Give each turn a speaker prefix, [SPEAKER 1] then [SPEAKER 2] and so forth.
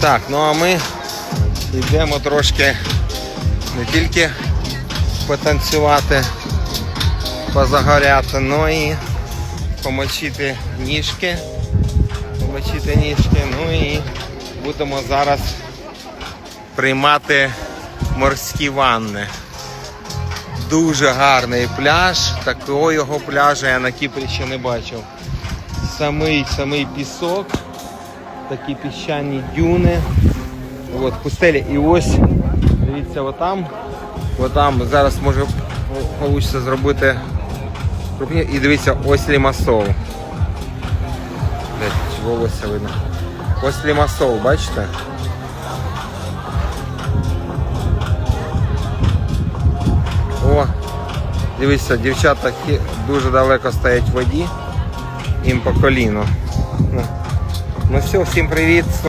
[SPEAKER 1] Так, ну а ми йдемо трошки не тільки потанцювати, позагоряти, але і помочити ніжки. Помочити ніжки. Ну і будемо зараз приймати морські ванни. Дуже гарний пляж. Такого його пляжу я на Кіпрі ще не бачив. Самий самий пісок, такі піщані дюни. От, пустелі. І ось, дивіться, отам. Отам зараз може вийде зробити крупні. І дивіться, ось лімасол. Блять, волосся видно. Ось лімасол, бачите? О, дивіться, дівчата дуже далеко стоять в воді, їм по коліну. Ну, все, всім привіт.